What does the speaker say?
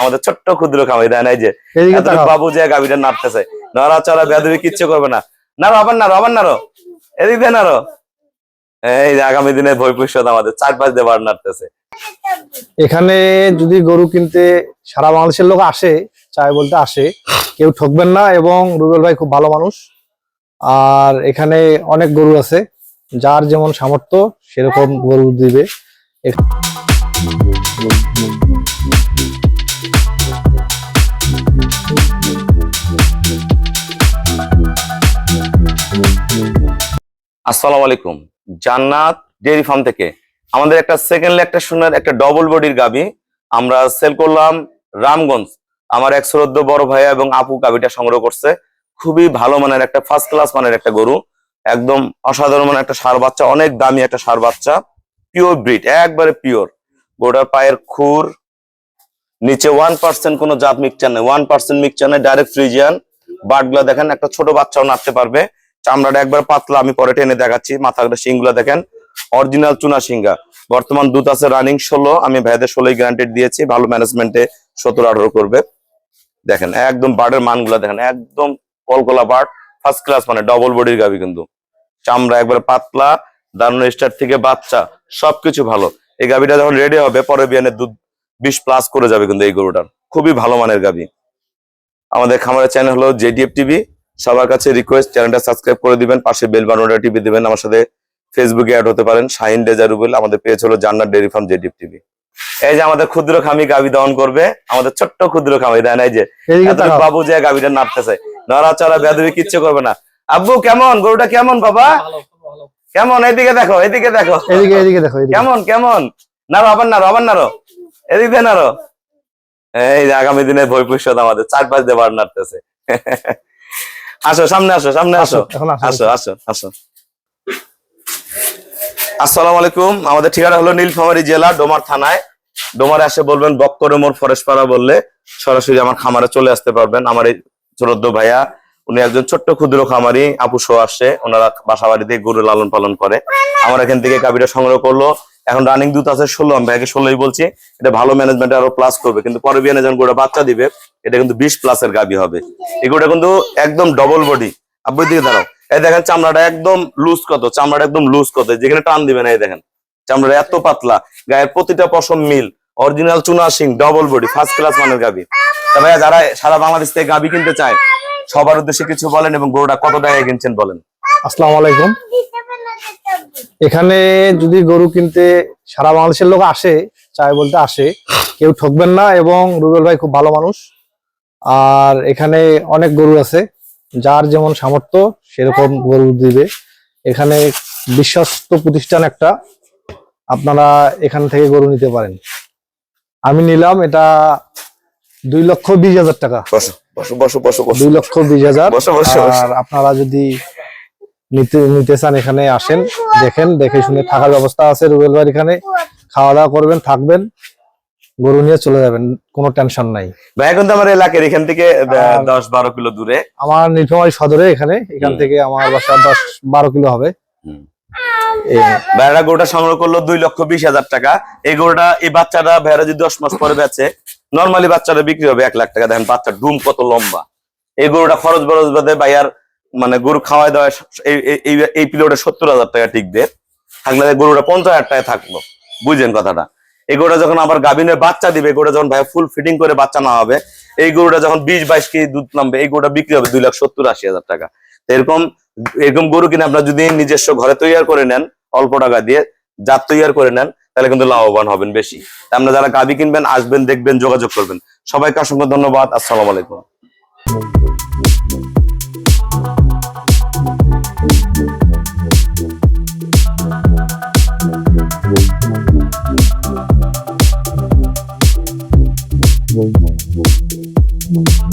আমাদের ছোট্ট ক্ষুদ্র খামারি দেয় নাই যে। বাবু যে গাবিটা নাড়তেছে। নড়া চড়া বেদবি কিচ্ছু করবে না। নারো আবার নারো আবার নারো এদিক দিয়ে নারো এই আগামী দিনে ভবিষ্যৎ আমাদের চার পাঁচ দিয়ে বার নাড়তেছে। এখানে যদি গরু কিনতে সারা বাংলাদেশের লোক আসে চায় বলতে আসে কেউ ঠকবেন না এবং রুবেল ভাই খুব ভালো মানুষ। আর এখানে অনেক গরু আছে যার যেমন সামর্থ্য সেরকম গরু দিবে। আসসালামু আলাইকুম। জান্নাত ডেয়ারি ফার্ম থেকে আমাদের একটা সেকেন্ড একটা সোনার একটা ডবল বডির গাবি আমরা সেল করলাম রামগঞ্জ। আমার এক শ্রদ্ধ বড় ভাইয়া এবং আপু গাবিটা সংগ্রহ করছে। খুবই ভালো মানের একটা ফার্স্ট ক্লাস মানের একটা গরু। একদম অসাধারণ মানের একটা সার বাচ্চা, অনেক দামি একটা সার বাচ্চা। পিওর ব্রিড একবারে পিওর গোটার পায়ের খুর, নিচে ওয়ান পার্সেন্ট কোনো জাত মিক্সচার নেই। ওয়ান পার্সেন্ট মিক্সচার নেই ডাইরেক্ট ফ্রিজিয়ান বাটগুলা দেখেন, একটা ছোট বাচ্চাও নাড়তে পারবে। চামড়াটা একবার পাতলা, আমি পরে টেনে দেখাচ্ছি মাথাগুলো শিংগুলা দেখেন। অরিজিনাল চুনা সিঙ্গা বর্তমান দুধ আছে রানিং ষোলো, আমি ভাইদের ষোলোই গ্যারান্টেড দিয়েছি, ভালো ম্যানেজমেন্টে সতেরো, আঠারো করবে। দেখেন, একদম বার্ডের মানগুলা দেখেন, একদম কলকলা বার্ড ফার্স্ট ক্লাস মানে ডবল বডির গাবি কিন্তু। চামড়া একবার পাতলা, দারুণ স্টার থেকে বাচ্চা, সবকিছু ভালো। এই গাবিটা যখন রেডি হবে, পরে বিয়ানের দুধ বিশ প্লাস করে যাবে কিন্তু এই গরুটার। খুবই ভালো মানের গাবি। আমাদের খামারের চ্যানেল হলো জেডিএফ টিভি সবার কাছে রিকোয়েস্ট চ্যানেলটা সাবস্ক্রাইব করে দিবেন পাশে বেল বাটনটা টিপে দিবেন আমার সাথে ফেসবুকে অ্যাড হতে পারেন শাহিন রেজা রুবেল আমাদের পেজ হলো জান্নার ডেরি ফার্ম জেডিএফ টিভি এই যে আমাদের ক্ষুদ্র খামি গাবি দহন করবে আমাদের ছোট্ট ক্ষুদ্র খামি দেয় নাই যে। বাবু যে গাবিটা নাড়তেছে। নড়া চড়া বেদবি কিচ্ছু করবে না। আব্বু কেমন? গরুটা কেমন বাবা? কেমন? এদিকে দেখো এদিকে দেখো। এদিকে এদিকে দেখো কেমন কেমন? নারো আবার নারো আবার নারো এদিক দিয়ে নারো এই যে আগামী দিনে ভয় ভবিষ্যৎ আমাদের চার পাঁচ দিয়ে বার নাড়তেছে। আসো সামনে আসো সামনে আসো আসো। আসো আসো আসো। আসসালামু আলাইকুম আমাদের ঠিকানা হলো নীলফামারী জেলা ডোমার থানায়। ডোমারে আসে বলবেন বক্করে মোর ফরেস্ট পাড়া বললে সরাসরি আমার খামারে চলে আসতে পারবেন। আমার এই চরদ্দ ভাইয়া উনি একজন ছোট্ট ক্ষুদ্র খামারি আপু শো আসে। ওনারা বাসা বাড়িতে গরু লালন পালন করে। আমার এখান থেকে গাবিটা সংগ্রহ করল। এখন রানিং দুধ আছে ষোলো, আমি ভাইকে ষোলোই বলছি, এটা ভালো ম্যানেজমেন্ট আরও প্লাস করবে। কিন্তু পরে বিয়ানে যখন গোটা বাচ্চা দিবে, এটা কিন্তু বিশ প্লাসের গাবি হবে। এগুলো কিন্তু একদম ডবল বডি আব্বুর দিকে দাঁড়াও। এই দেখেন চামড়াটা একদম লুজ কত, চামড়াটা একদম লুজ কত যেখানে টান দিবে না, এই দেখেন। চামড়াটা এত পাতলা, গায়ের প্রতিটা পশম মিল। অরিজিনাল চুনা সিং ডবল বডি ফার্স্ট ক্লাস মানের গাবি। তা ভাইয়া, যারা সারা বাংলাদেশ থেকে গাবি কিনতে চায়, সবার উদ্দেশ্যে কিছু বলেন এবং গরুটা কত টাকায় কিনছেন বলেন। আসসালামু আলাইকুম। এখানে যদি গরু কিনতে সারা বাংলাদেশের লোক আসে চায় বলতে আসে কেউ ঠকবেন না এবং রুবেল ভাই খুব ভালো মানুষ। আর এখানে অনেক গরু আছে যার যেমন সামর্থ্য সেরকম গরু দিবে। এখানে বিশ্বস্ত প্রতিষ্ঠান একটা আপনারা এখান থেকে গরু নিতে পারেন। আমি নিলাম এটা দুই লক্ষ বিশ হাজার টাকা। দুই লক্ষ বিশ হাজার। আর আপনারা যদি নিতে নিতে চান এখানে আসেন দেখেন দেখে শুনে থাকার ব্যবস্থা আছে রুবেল ভাই এখানে। খাওয়া দাওয়া করবেন থাকবেন গরু নিয়ে চলে যাবেন কোনো টেনশন নাই। ভাইয়া কিন্তু আমার এলাকার এখান থেকে দশ বারো কিলো দূরে। আমার নীলফামারী সদরে এখানে এখান থেকে আমার বাসা দশ বারো কিলো হবে। ভাইয়ারা গরুটা সংগ্রহ করল দুই লক্ষ বিশ হাজার টাকা। এই গরুটা এই বাচ্চাটা ভাইয়ারা যদি দশ মাস পরে বেচে নর্মালি বাচ্চাটা বিক্রি হবে এক লাখ টাকা। দেখেন বাচ্চার ডুম কত লম্বা। এই গরুটা খরচ বরচ বাদে ভাইয়ার মানে গরু খাওয়াই দেওয়া এই- পিলোটা সত্তর হাজার টাকা টিকবে থাকলে গরুটা পঞ্চাশ হাজার টাকা থাকল। বুঝলেন কথাটা? এই গরুটা যখন আবার গাভিনের বাচ্চা দিবে গরুটা যখন ভাইয়া ফুল ফিটিং করে বাচ্চা না হবে এই গরুটা যখন বিশ বাইশ কেজি দুধ নামবে, এই গরুটা বিক্রি হবে দুই লাখ সত্তর আশি হাজার টাকা। এরকম এরকম গরু কিনে আপনার যদি নিজস্ব ঘরে তৈরি করে নেন, অল্প টাকা দিয়ে জাত তৈরি করে নেন, তাহলে কিন্তু লাভবান হবেন বেশি। আপনারা যারা গাভি কিনবেন, আসবেন, দেখবেন, যোগাযোগ করবেন। সবাইকে অসংখ্য ধন্যবাদ। আসসালামু আলাইকুম। Mm-hmm.